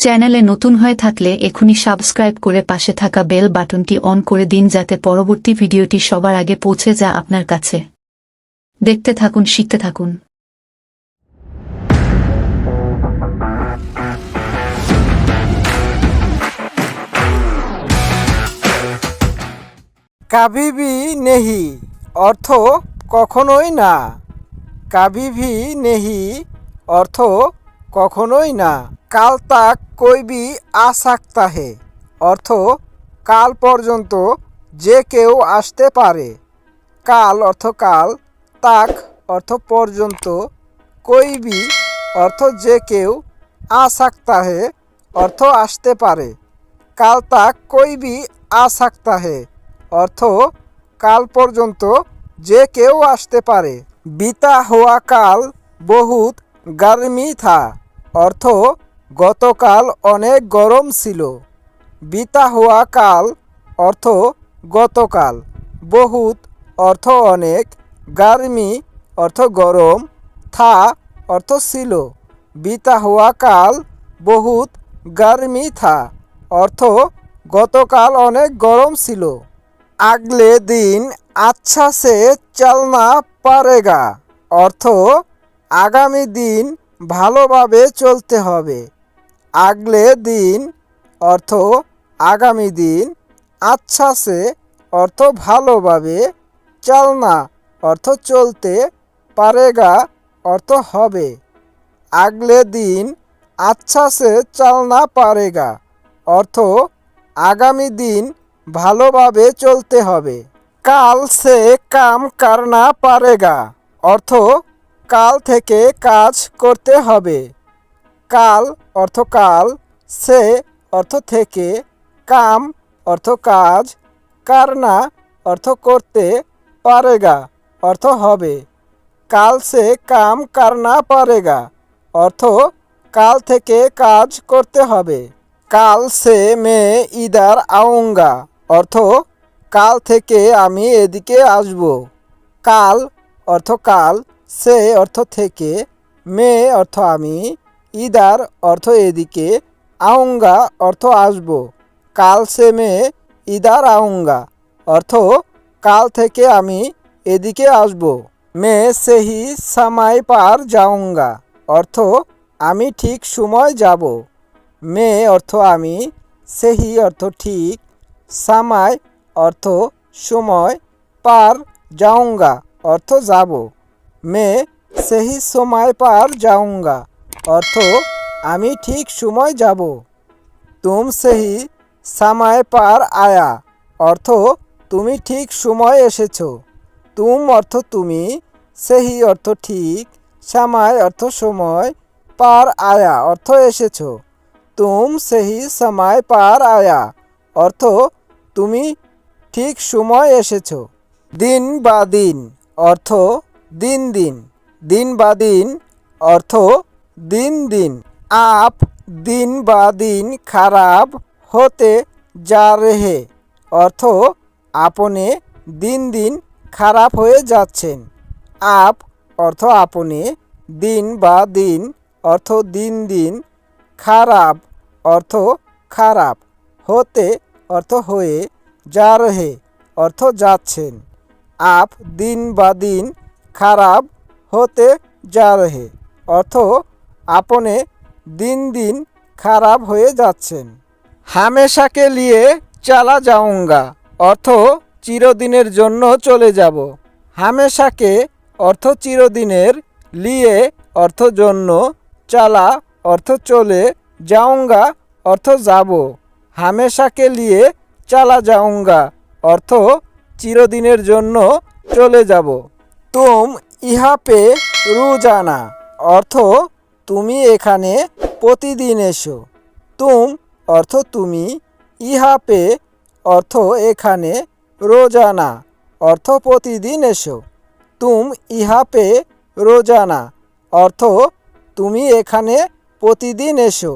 চ্যানেলে নতুন হয়ে থাকলে এখনই সাবস্ক্রাইব করে পাশে থাকা বেল বাটনটি অন করে দিন যাতে পরবর্তী ভিডিওটি সবার আগে পৌঁছে যা আপনার কাছে। দেখতে থাকুন, শিখতে থাকুন। কাবিবি নেহি অর্থ কখনোই না। কাবিভি নেহি অর্থ কখনোই না। কাল তাক কইবি আ সাকতা হে অর্থ, কাল পর্যন্ত যে কেউ আসতে পারে। কাল অর্থ কাল, তাক অর্থ পর্যন্ত। কইবি অর্থ যে কেউ আ সাকতা হে অর্থ আসতে পারে। কাল তাক কইবি আ সাকতা হে অর্থ, কাল পর্যন্ত যে কেউ আসতে পারে। বিতা হওয়া কাল বহুত গার্মি থা। অর্থ, গতকাল অনেক গরম ছিল। বিতা হওয়া কাল, অর্থ, গতকাল। বহুত, অর্থ অনেক। গার্মি, অর্থ গরম। থা, অর্থ ছিল। বিতা হওয়া কাল, বহুত, গার্মি থা। অর্থ, গতকাল অনেক গরম ছিল। আগলে দিন আচ্ছা সে চলনা পারেগা। অর্থ, আগামী দিন ভালোভাবে চলতে হবে। আগলে দিন অর্থ আগামী দিন আচ্ছা সে অর্থ ভালোভাবে, চালনা অর্থ চলতে, পারেগা অর্থ হবে। আগলে দিন আচ্ছা সে চলনা পারেগা অর্থ আগামী দিন ভালোভাবে চলতে হবে। কাল সে কাম করনা পারেগা অর্থ কাল থেকে কাজ করতে হবে। কাল অর্থ কাল, সে অর্থ থেকে, কাম অর্থ কাজ, কারনা অর্থ করতে পারেগা, অর্থ হবে। কাল সে কাম, করনা পারেগা, অর্থ কাল থেকে কাজ করতে হবে। কাল সে মে ইদার আউঙ্গা অর্থ কাল থেকে আমি এদিকে আসব। কাল অর্থ কাল সে অর্থ থেকে, মে অর্থ আমি, ইদার অর্থ এদিকে আউঙ্গা অর্থ আসব, কাল সে মে, ইদার আউঙ্গা অর্থ কাল থেকে আমি এদিকে আসব, মে সেহি সামাই পার যাউঙ্গা অর্থ আমি ঠিক সময় যাব, মে অর্থ আমি, সেহি অর্থ ঠিক, সামাই অর্থ সময় পার যাউঙ্গা অর্থ যাব। মে সেহি সময় পার যাউঙ্গা অর্থ, আমি ঠিক সময় যাব। তুম সেহি সামায় পার আয়া। অর্থ, তুমি ঠিক সময় এসেছ। তুম অর্থ, তুমি সেহি অর্থ ঠিক সামায়, অর্থ সময় পার আয়া। অর্থ, এসেছ। তুম সেহি সময় পার আয়া। অর্থ, তুমি ঠিক সময় এসেছ। দিন বা দিন। অর্থ দিন দিন দিন বা দিন, অর্থ দিন দিন। আপ, দিন বা দিন খারাপ হতে যা রেহে, অর্থ আপনি দিন দিন খারাপ হয়ে যাচ্ছেন। আপ, অর্থ আপনি দিন বা দিন, অর্থ দিন দিন খারাপ, অর্থ খারাপ হতে, অর্থ হয়ে যা রহে, অর্থ যাচ্ছেন। আপ, দিন বা দিন খারাপ হতে যা রহে, অর্থ আপনি দিন দিন খারাপ হয়ে যাচ্ছেন। হামেশাকে লিয়ে চালা যাউঙ্গা অর্থ চিরদিনের জন্য চলে যাব। হামেশাকে অর্থ চিরদিনের লিয়ে অর্থ জন্য চালা, অর্থ চলে যাউঙ্গা অর্থ যাব। হামেশাকে লিয়ে চালা যাউঙ্গা অর্থ চিরদিনের জন্য চলে যাব। তুম ইহা পে রুজানা, অর্থ তুমি এখানে প্রতিদিন এসো। তুম, অর্থ তুমি ইহা পে অর্থ এখানে রোজানা, অর্থ প্রতিদিন এসো। তুম ইহা পে রোজানা, অর্থ তুমি এখানে প্রতিদিন এসো।